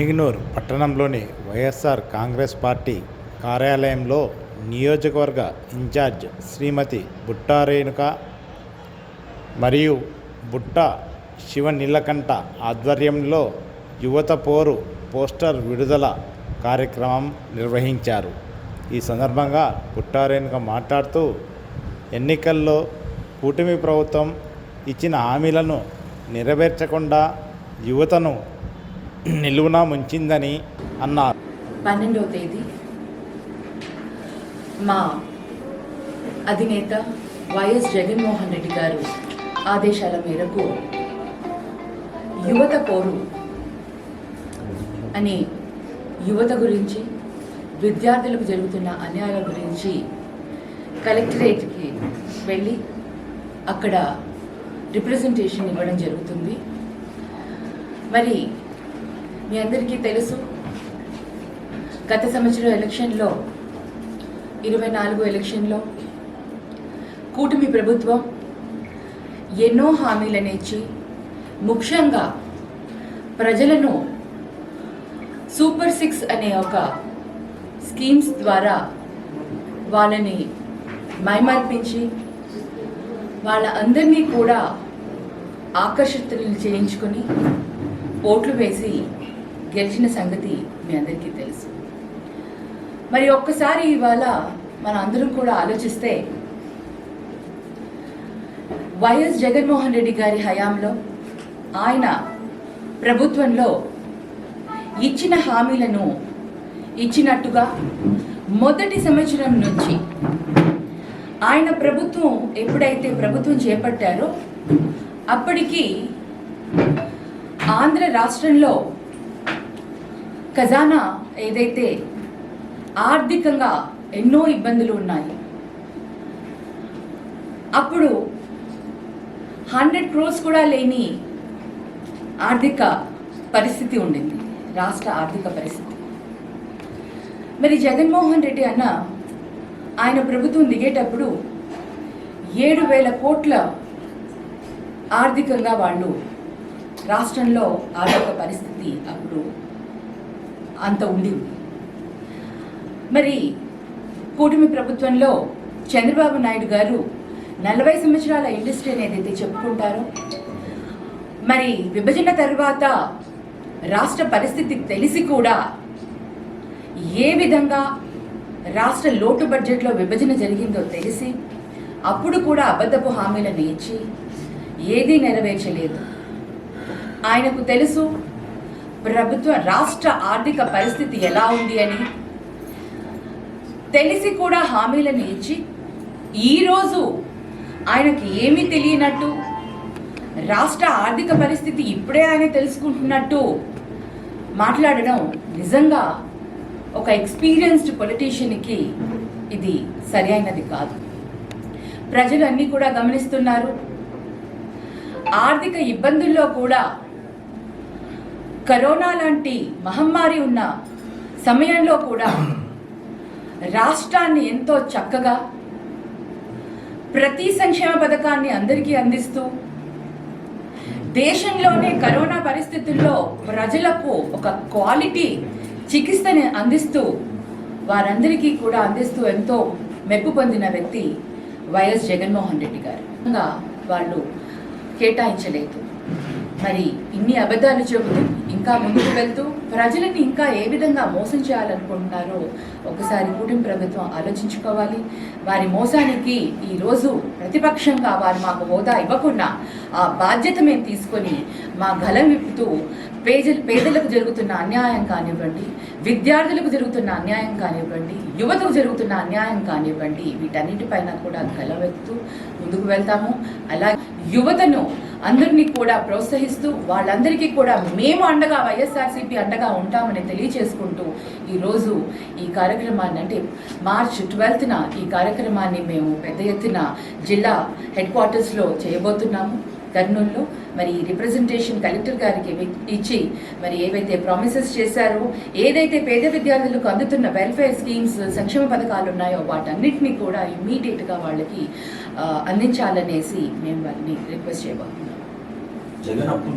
ఎమ్మిగనూర్ పట్టణంలోని వైఎస్ఆర్ కాంగ్రెస్ పార్టీ కార్యాలయంలో నియోజకవర్గ ఇన్ఛార్జ్ శ్రీమతి బుట్టా రేణుక మరియు బుట్ట శివ నీలకంఠ ఆధ్వర్యంలో యువత పోరు పోస్టర్ విడుదల కార్యక్రమం నిర్వహించారు. ఈ సందర్భంగా బుట్టారేణుక మాట్లాడుతూ ఎన్నికల్లో కూటమి ప్రభుత్వం ఇచ్చిన హామీలను నెరవేర్చకుండా యువతను నిలువున ముంచిందని అన్నారు. పన్నెండవ తేదీ మా అధినేత వైఎస్ జగన్మోహన్ రెడ్డి గారు ఆదేశాల మేరకు యువత పోరు అని యువత గురించి విద్యార్థులకు జరుగుతున్న అన్యాయాల గురించి కలెక్టరేట్కి వెళ్ళి అక్కడ రిప్రజెంటేషన్ ఇవ్వడం జరుగుతుంది. మరి మీ అందరికీ తెలుసు. గత సంవత్సరం ఎలక్షన్లో ఇరవై నాలుగు ఎలక్షన్లో కూటమి ప్రభుత్వం ఎన్నో హామీలను ఇచ్చి ముఖ్యంగా ప్రజలను సూపర్ సిక్స్ అనే ఒక స్కీమ్స్ ద్వారా వాళ్ళని మైమర్పించి వాళ్ళ అందరినీ కూడా ఆకర్షితులు చేయించుకొని ఓట్లు వేసి గెలిచిన సంగతి మీ అందరికీ తెలుసు. మరి ఒక్కసారి ఇవాళ మన అందరం కూడా ఆలోచిస్తే వైఎస్ జగన్మోహన్ రెడ్డి గారి హయాంలో ఆయన ప్రభుత్వంలో ఇచ్చిన హామీలను ఇచ్చినట్టుగా మొదటి సంవత్సరం నుంచి ఆయన ప్రభుత్వం ఎప్పుడైతే ప్రభుత్వం చేపట్టారో అప్పటికి ఆంధ్ర రాష్ట్రంలో ఖజానా ఏదైతే ఆర్థికంగా ఎన్నో ఇబ్బందులు ఉన్నాయి అప్పుడు హండ్రెడ్ క్రోర్స్ కూడా లేని ఆర్థిక పరిస్థితి ఉండింది రాష్ట్ర ఆర్థిక పరిస్థితి. మరి జగన్మోహన్ రెడ్డి అన్న ఆయన ప్రభుత్వం దిగేటప్పుడు ఏడు వేల కోట్ల ఆర్థికంగా వాళ్ళు రాష్ట్రంలో ఆర్థిక పరిస్థితి అప్పుడు అంత ఉంది మరి కూటమి ప్రభుత్వంలో చంద్రబాబు నాయుడు గారు నలభై సంవత్సరాల ఇంట్రెస్ట్రీ అనేది అయితే చెప్పుకుంటారో. మరి విభజన తర్వాత రాష్ట్ర పరిస్థితి తెలిసి కూడా ఏ విధంగా రాష్ట్ర లోటు బడ్జెట్లో విభజన జరిగిందో తెలిసి అప్పుడు కూడా అబద్ధపు హామీలను ఇచ్చి ఏదీ నెరవేర్చలేదు. ఆయనకు తెలుసు ప్రభుత్వ రాష్ట్ర ఆర్థిక పరిస్థితి ఎలా ఉంది అని తెలిసి కూడా హామీలను ఇచ్చి ఈరోజు ఆయనకి ఏమీ తెలియనట్టు రాష్ట్ర ఆర్థిక పరిస్థితి ఇప్పుడే ఆయన తెలుసుకుంటున్నట్టు మాట్లాడడం నిజంగా ఒక ఎక్స్పీరియన్స్డ్ పొలిటీషియన్కి ఇది సరి అయినది కాదు. ప్రజలు అన్నీ కూడా గమనిస్తున్నారు. ఆర్థిక ఇబ్బందుల్లో కూడా కరోనా లాంటి మహమ్మారి ఉన్న సమయంలో కూడా రాష్ట్రాన్ని ఎంతో చక్కగా ప్రతి సంక్షేమ పథకాన్ని అందరికీ అందిస్తూ దేశంలోనే కరోనా పరిస్థితుల్లో ప్రజలకు ఒక క్వాలిటీ చికిత్సని అందిస్తూ వారందరికీ కూడా అందిస్తూ ఎంతో మెప్పు పొందిన వ్యక్తి వైఎస్ జగన్మోహన్ రెడ్డి గారు. ఇంకా వాళ్ళు కేటాయించలేదు. మరి ఇన్ని అబద్ధాలు చెబుతూ ఇంకా ముందుకు వెళ్తూ ప్రజలని ఇంకా ఏ విధంగా మోసం చేయాలనుకుంటున్నారో ఒకసారి కూటమి ప్రభుత్వం ఆలోచించుకోవాలి. వారి మోసానికి ఈరోజు ప్రతిపక్షంగా వారు మాకు హోదా ఇవ్వకుండా ఆ బాధ్యత మేము తీసుకొని మా గలం విప్పుతూ పేజ పేదలకు జరుగుతున్న అన్యాయం కానివ్వండి విద్యార్థులకు జరుగుతున్న అన్యాయం కానివ్వండి యువతకు జరుగుతున్న అన్యాయం కానివ్వండి వీటన్నిటిపైన కూడా గలవెత్తుతూ ముందుకు వెళ్తాము. అలా యువతను అందరినీ కూడా ప్రోత్సహిస్తూ వాళ్ళందరికీ కూడా మేము అండగా వైఎస్ఆర్సీపీ అండగా ఉంటామని తెలియచేసుకుంటూ ఈరోజు ఈ కార్యక్రమాన్ని అంటే మార్చ్ ట్వెల్త్న ఈ కార్యక్రమాన్ని మేము పెద్ద ఎత్తున జిల్లా హెడ్ క్వార్టర్స్లో చేయబోతున్నాము. కర్నూలులో మరి రిప్రజెంటేషన్ కలెక్టర్ గారికి ఇచ్చి మరి ఏవైతే ప్రామిసెస్ చేశారో ఏదైతే పేద విద్యార్థులకు అందుతున్న వెల్ఫేర్ స్కీమ్స్ సంక్షేమ పథకాలు ఉన్నాయో వాటన్నిటిని కూడా ఇమ్మీడియట్గా వాళ్ళకి అందించాలనేసి మేము వారిని రిక్వెస్ట్ చేయబోతున్నాం. జగన్ అప్పుడు